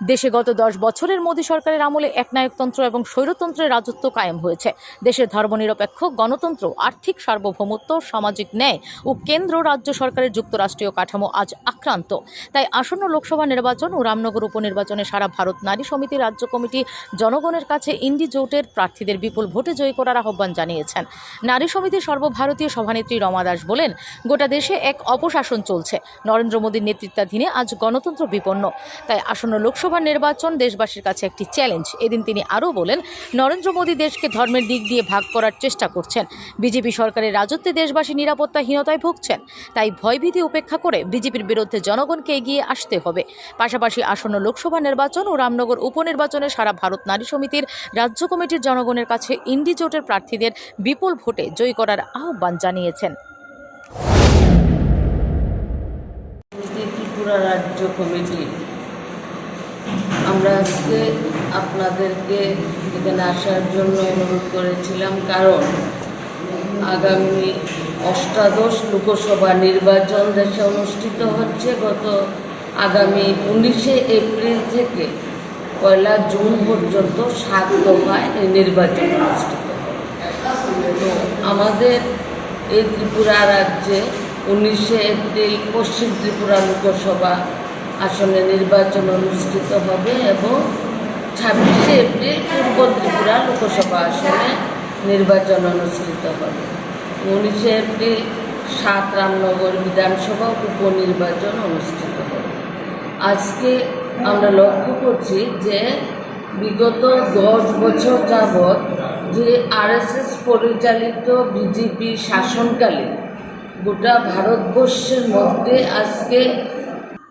দেশে গত দশ বছরের মোদী সরকারের আমলে একনায়কতন্ত্র এবং স্বৈরতন্ত্রের রাজত্ব কায়েম হয়েছে। দেশের ধর্মনিরপেক্ষ, গণতন্ত্র, আর্থিক সার্বভৌমত্ব, সামাজিক ন্যায় ও কেন্দ্র রাজ্য সরকারের যুক্তরাষ্ট্রীয় কাঠামো আজ আক্রান্ত। তাই আসন্ন লোকসভা নির্বাচন ও রামনগর উপনির্বাচনে সারা ভারত নারী সমিতি রাজ্য কমিটি জনগণের কাছে ইন্ডি জোটের প্রার্থীদের বিপুল ভোটে জয়ী করার আহ্বান জানিয়েছেন। নারী সমিতির সর্বভারতীয় সভানেত্রী রমা দাস বলেন, গোটা দেশে এক অপশাসন চলছে। নরেন্দ্র মোদীর নেতৃত্বাধীনে আজ গণতন্ত্র বিপন্ন। তাই আসন্ন লোকসভা নির্বাচন দেশবাসীর কাছে একটি চ্যালেঞ্জ এদিন তিনি আরও বলেন, নরেন্দ্র মোদী দেশকে ধর্মের দিক দিয়ে ভাগ করার চেষ্টা করছেন। বিজেপি সরকারের রাজত্বে দেশবাসী নিরাপত্তাহীনতায় ভুগছেন। তাই ভয়ভীতি উপেক্ষা করে বিজেপির বিরুদ্ধে জনগণকে এগিয়ে আসতে হবে। পাশাপাশি আসন্ন লোকসভা নির্বাচন ও রামনগর উপনির্বাচনে সারা ভারত নারী সমিতির রাজ্য কমিটির জনগণের কাছে ইন্ডি জোটের প্রার্থীদের বিপুল ভোটে জয়ী করার আহ্বান জানিয়েছেন। ত্রিপুরা রাজ্য কমিটি আমরা আজকে আপনাদেরকে এখানে আসার জন্য অনুরোধ করেছিলাম, কারণ আগামী অষ্টাদশ লোকসভা নির্বাচন দেশে অনুষ্ঠিত হচ্ছে গত আগামী উনিশে এপ্রিল থেকে পয়লা জুন পর্যন্ত সাত দফায় নির্বাচন অনুষ্ঠিত তো আমাদের এই ত্রিপুরা রাজ্যে উনিশে এপ্রিল পশ্চিম ত্রিপুরা লোকসভা আসনে নির্বাচন অনুষ্ঠিত হবে এবং ছাব্বিশে এপ্রিল পূর্ব ত্রিপুরা লোকসভা আসনে নির্বাচন অনুষ্ঠিত হবে। উনিশে এপ্রিল সাত রামনগর বিধানসভা উপনির্বাচন অনুষ্ঠিত হবে। আজকে আমরা লক্ষ্য করছি যে বিগত দশ বছর যাবৎ যে আরএসএস পরিচালিত বিজেপি শাসনকালে গোটা ভারতবর্ষের মধ্যে আজকে